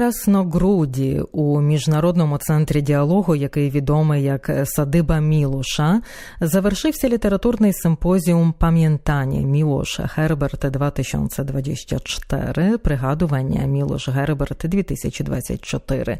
Красногруді у міжнародному центрі діалогу, який відомий як Садиба Мілоша, завершився літературний симпозіум Пам'ятання Мілоша Герберт 2024, пригадування Мілош Герберт 2024,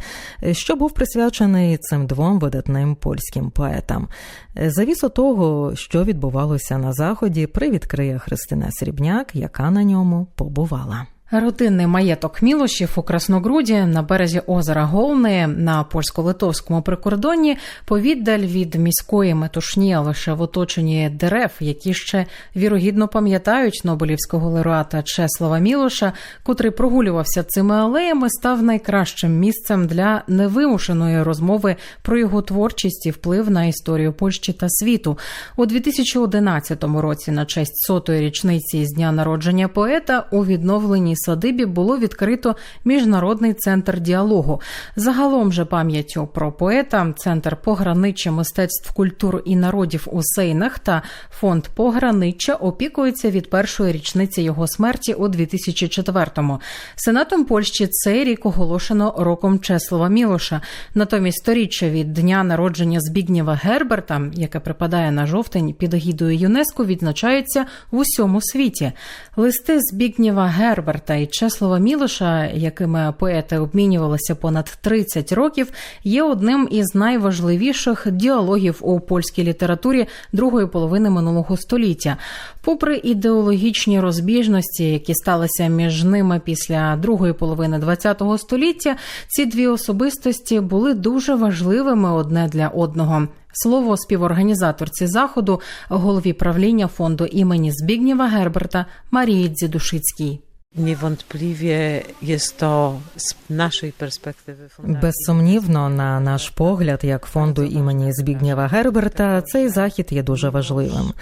що був присвячений цим двом видатним польським поетам. Завісу того, що відбувалося на заході, привідкриє Христина Срібняк, яка на ньому побувала. Родинний маєток Мілошів у Красногруді на березі озера Голни на польсько-литовському прикордонні повіддаль від міської метушні, лише в оточенні дерев, які ще вірогідно пам'ятають Нобелівського лауреата Чеслава Мілоша, котрий прогулювався цими алеями, став найкращим місцем для невимушеної розмови про його творчість і вплив на історію Польщі та світу. У 2011 році, на честь сотої річниці з дня народження поета, у відновленій садибі було відкрито міжнародний центр діалогу. Загалом же пам'яттю про поета, центр пограниччя мистецтв культур і народів у Сейнах та фонд пограниччя опікується від першої річниці його смерті у 2004-му. Сенатом Польщі цей рік оголошено роком Чеслова Мілоша. Натомість сторіччя від дня народження Збігнєва Герберта, яке припадає на жовтень під егідою ЮНЕСКО, відзначається в усьому світі. Листи Збігнєва Герберта і Чеслова Мілоша, якими поети обмінювалися понад 30 років, є одним із найважливіших діалогів у польській літературі другої половини минулого століття. Попри ідеологічні розбіжності, які сталися між ними після другої половини ХХ століття, ці дві особистості були дуже важливими одне для одного. Слово співорганізаторці заходу, голові правління фонду імені Збігнєва Герберта Марії Дзідушицькій. Niewątpliwie jest to z naszej perspektywy. Безсумнівно, на наш погляд, як фонду імені Збігнєва Герберта, цей захід є дуже важливим.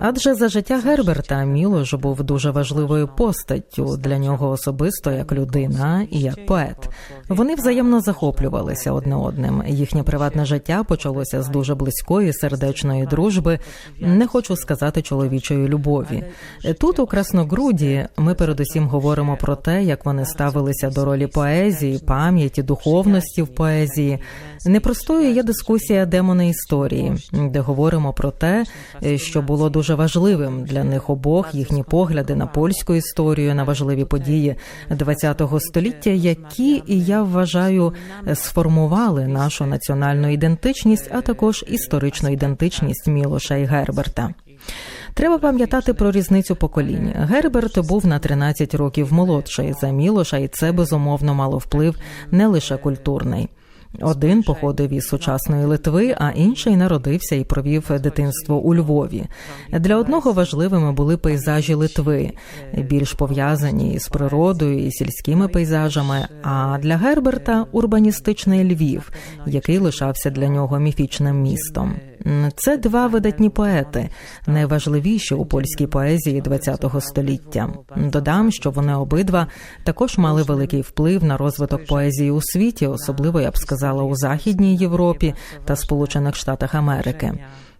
Адже за життя Герберта Мілош був дуже важливою постаттю для нього особисто як людина і як поет. Вони взаємно захоплювалися одне одним. Їхнє приватне життя почалося з дуже близької сердечної дружби. Не хочу сказати чоловічої любові. Тут у Красногруді ми передусім говоримо про те, як вони ставилися до ролі поезії, пам'яті, духовності в поезії. Непростою є дискусія демони історії, де говоримо про те, що було дуже важливим для них обох їхні погляди на польську історію, на важливі події ХХ століття, які я вважаю сформували нашу національну ідентичність, а також історичну ідентичність Мілоша і Герберта. Треба пам'ятати про різницю поколінь. Герберт був на 13 років молодший за Мілоша, і це безумовно мало вплив не лише культурний. Один походив із сучасної Литви, а інший народився і провів дитинство у Львові. Для одного важливими були пейзажі Литви, більш пов'язані з природою і сільськими пейзажами. А для Герберта урбаністичний Львів, який лишався для нього міфічним містом. Це два видатні поети, найважливіші у польській поезії ХХ століття. Додам, що вони обидва також мали великий вплив на розвиток поезії у світі, особливо я б сказала у Західній Європі та Сполучених Штатах Америки.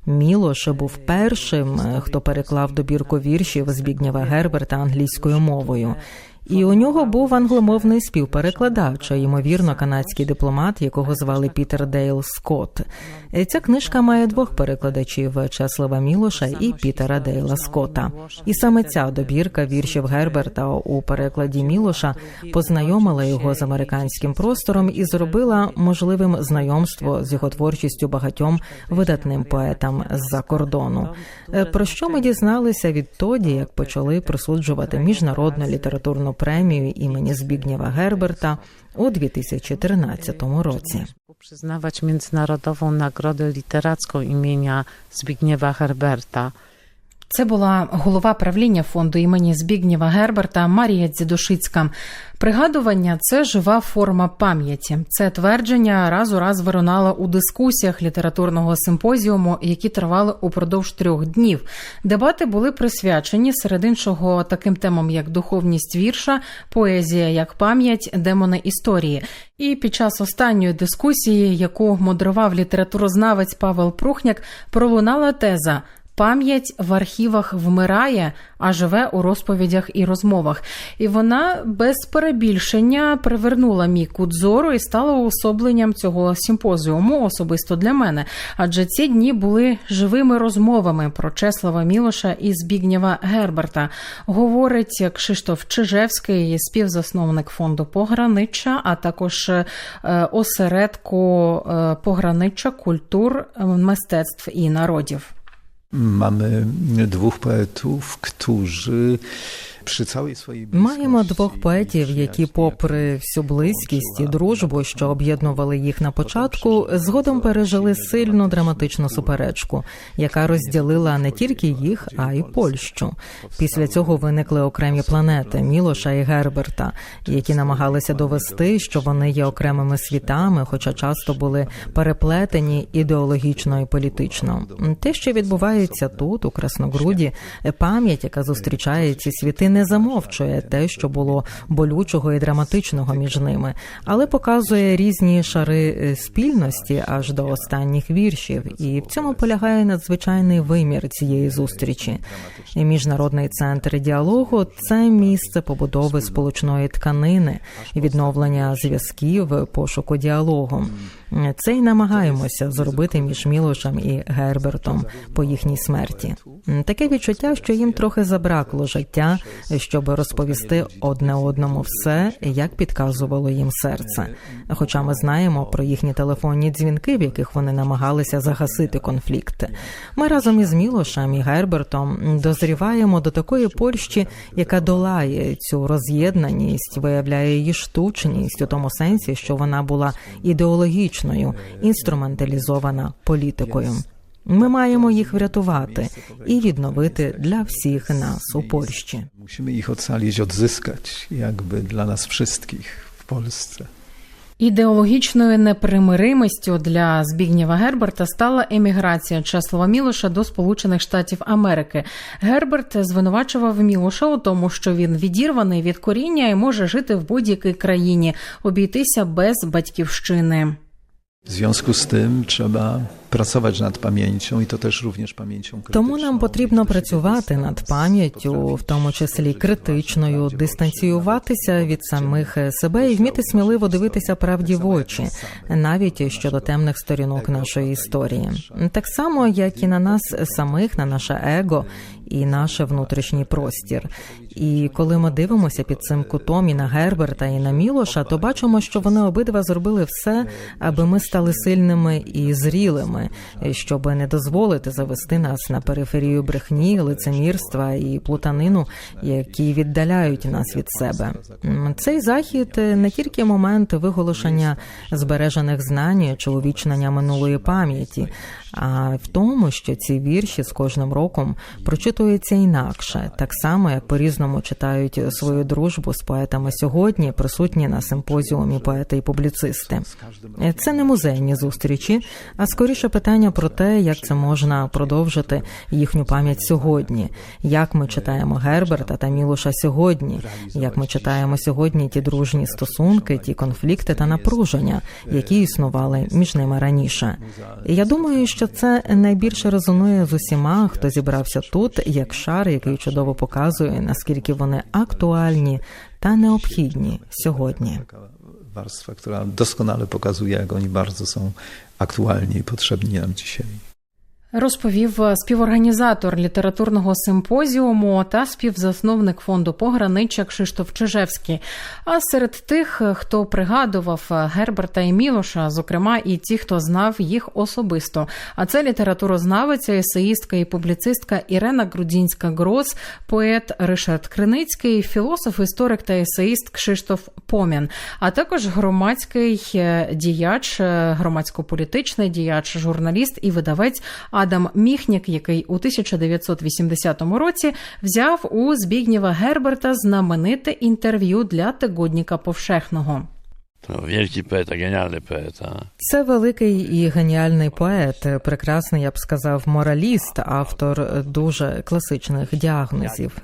Мілош був першим, хто переклав добірку віршів Збігнєва Герберта англійською мовою. І у нього був англомовний співперекладач, ймовірно, канадський дипломат, якого звали Пітер Дейл Скотт. Ця книжка має двох перекладачів Чеслава Мілоша і Пітера Дейла Скотта. І саме ця добірка віршів Герберта у перекладі Мілоша познайомила його з американським простором і зробила можливим знайомство з його творчістю багатьом видатним поетам з-за кордону. Про що ми дізналися відтоді, як почали присуджувати міжнародну літературну премію імені Збігнєва Герберта у 2013 році. Przyznawać Międzynarodową Nagrodę Literacką imienia Zbigniewa Herberta. Це була голова правління фонду імені Збігнєва Герберта Марія Дзідушицька. Пригадування це жива форма пам'яті. Це твердження раз у раз вирунало у дискусіях літературного симпозіуму, які тривали упродовж трьох днів. Дебати були присвячені серед іншого таким темам, як духовність вірша, поезія як пам'ять, демони історії. І під час останньої дискусії, яку мудрував літературознавець Павел Прухняк, пролунала теза. Пам'ять в архівах вмирає, а живе у розповідях і розмовах. І вона без перебільшення привернула мій кут зору і стала уособленням цього симпозіуму особисто для мене. Адже ці дні були живими розмовами про Чеслава Мілоша і Збігнєва Герберта. Говорить Кшиштоф Чижевський, співзасновник фонду пограниччя, а також е, осередку е, пограниччя культур, мистецтв і народів. Mamy dwóch poetów, którzy przy całej swojej Маємо двох поетів, які, попри всю близькість і дружбу, що об'єднували їх на початку, згодом пережили сильну драматичну суперечку, яка розділила не тільки їх, а й Польщу. Після цього виникли окремі планети Мілоша і Герберта, які намагалися довести, що вони є окремими світами, хоча часто були переплетені ідеологічно і політично. Те, що відбувається тут, у Красногруді, пам'ять, яка зустрічає ці світи, не замовчує те, що було болючого і драматичного між ними, але показує різні шари е, спільності аж до останніх віршів, і в цьому полягає надзвичайний вимір цієї зустрічі. І Міжнародний центр діалогу це місце побудови сполучної тканини, відновлення зв'язків, пошуку діалогу. Це й намагаємося зробити між Мілошем і Гербертом по їхній смерті. Таке відчуття, що їм трохи забракло життя, щоб розповісти одне одному все, як підказувало їм серце. Хоча ми знаємо про їхні телефонні дзвінки, в яких вони намагалися загасити конфлікти. Ми разом із Мілошем і Гербертом дозріваємо до такої Польщі, яка долає цю роз'єднаність, виявляє її штучність у тому сенсі, що вона була ідеологічною, інструменталізована політикою. Ми маємо їх врятувати і відновити для всіх нас у Польщі. Musimy ich ocalić, odzyskać, jakby dla nas wszystkich w Polsce. Ідеологічною непримиримістю для Збігнєва Герберта стала еміграція Чеслова Мілоша до Сполучених Штатів Америки. Герберт звинувачував Мілоша у тому, що він відірваний від коріння і може жити в будь-якій країні, обійтися без батьківщини. W związku z tym trzeba pracować nad pamięcią i to też również pamięcią Тому нам потрібно працювати над пам'яттю, в тому числі критичною, дистанціюватися від самих себе і вміти сміливо дивитися правді в очі, навіть щодо темних сторінок нашої історії, так само як і на нас самих, на наше его і наш внутрішній простір. І коли ми дивимося під цим кутом і на Герберта, і на Мілоша, то бачимо, що вони обидва зробили все, аби ми стали сильними і зрілими, щоб не дозволити завести нас на периферію брехні, лицемірства і плутанину, які віддаляють нас від себе. Цей захід не тільки момент виголошення збережених знань чи увічнення минулої пам'яті, а в тому, що ці вірші з кожним роком прочитуються інакше, так само як по-різному читають свою дружбу з поетами сьогодні, присутні на симпозіумі поети і публіцисти. Це не музейні зустрічі, а скоріше питання про те, як це можна продовжити їхню пам'ять сьогодні, як ми читаємо Герберта та Мілоша сьогодні, як ми читаємо сьогодні ті дружні стосунки, ті конфлікти та напруження, які існували між ними раніше. І я думаю, що це найбільше резонує з усіма, хто зібрався тут, як шар, який чудово показує, наскільки вони актуальні та необхідні сьогодні. Taka warstwa, która doskonale pokazuje, jak oni bardzo są aktualni i potrzebni nam dzisiaj. Розповів співорганізатор літературного симпозіуму та співзасновник фонду пограниччя Кшиштоф Чижевський. А серед тих, хто пригадував Герберта і Мілоша, зокрема і ті, хто знав їх особисто. А це літературознавиця, есеїстка і публіцистка Ірена Грудінська Гроз, поет Ришард Криницький, філософ, історик та есеїст Кшиштоф Помін, а також громадський е, діяч, е, громадсько-політичний діяч, журналіст і видавець. Адам Міхнік, який у 1980 році взяв у Збігнєва Герберта знамените інтерв'ю для тигодніка повшехного. Wielki poeta, genialny poeta. Це великий і геніальний поет, прекрасний, я б сказав, мораліст, автор дуже класичних діагнозів.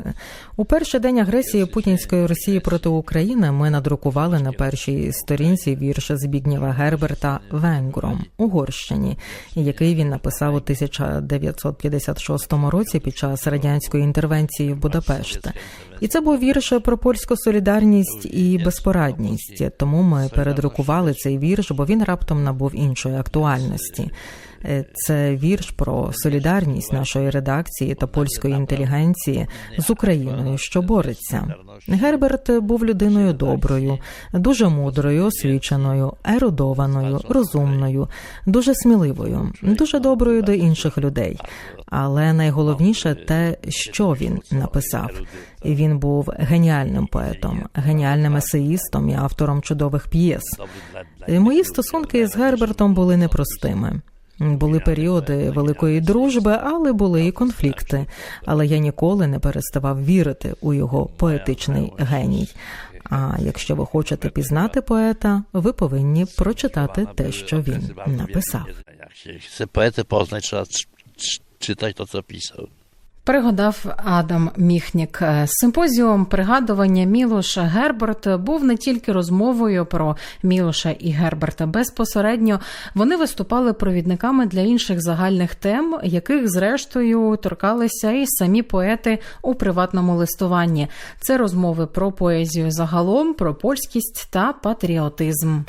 У перший день агресії путінської Росії проти України ми надрукували на першій сторінці вірш Збігнєва Герберта Венгром Угорщині, який він написав у 1956 році під час радянської інтервенції в Будапешт. І це був вірш про польську солідарність і безпорадність. Тому ми передрукували цей вірш, бо він раптом набув іншої актуальності. Е, Це вірш про солідарність нашої редакції та польської інтелігенції з Україною, що бореться. Герберт був людиною доброю, дуже мудрою, освіченою, ерудованою, розумною, дуже сміливою, дуже доброю до інших людей. Але найголовніше те, що він написав. Він був геніальним поетом, геніальним есеїстом і автором чудових п'єс. Мої стосунки з Гербертом були непростими. Були періоди великої дружби, але були і конфлікти. Але я ніколи не переставав вірити у його поетичний геній. А якщо ви хочете пізнати поета, ви повинні прочитати те, що він написав. Якщо się познати, треба читати trzeba що c- Пригадав Адам Міхнік. Е, Симпозіум пригадування Мілоша Герберта був не тільки розмовою про Мілоша і Герберта. Безпосередньо вони виступали провідниками для інших загальних тем, яких зрештою торкалися і самі поети у приватному листуванні. Це розмови про поезію загалом, про польськість та патріотизм.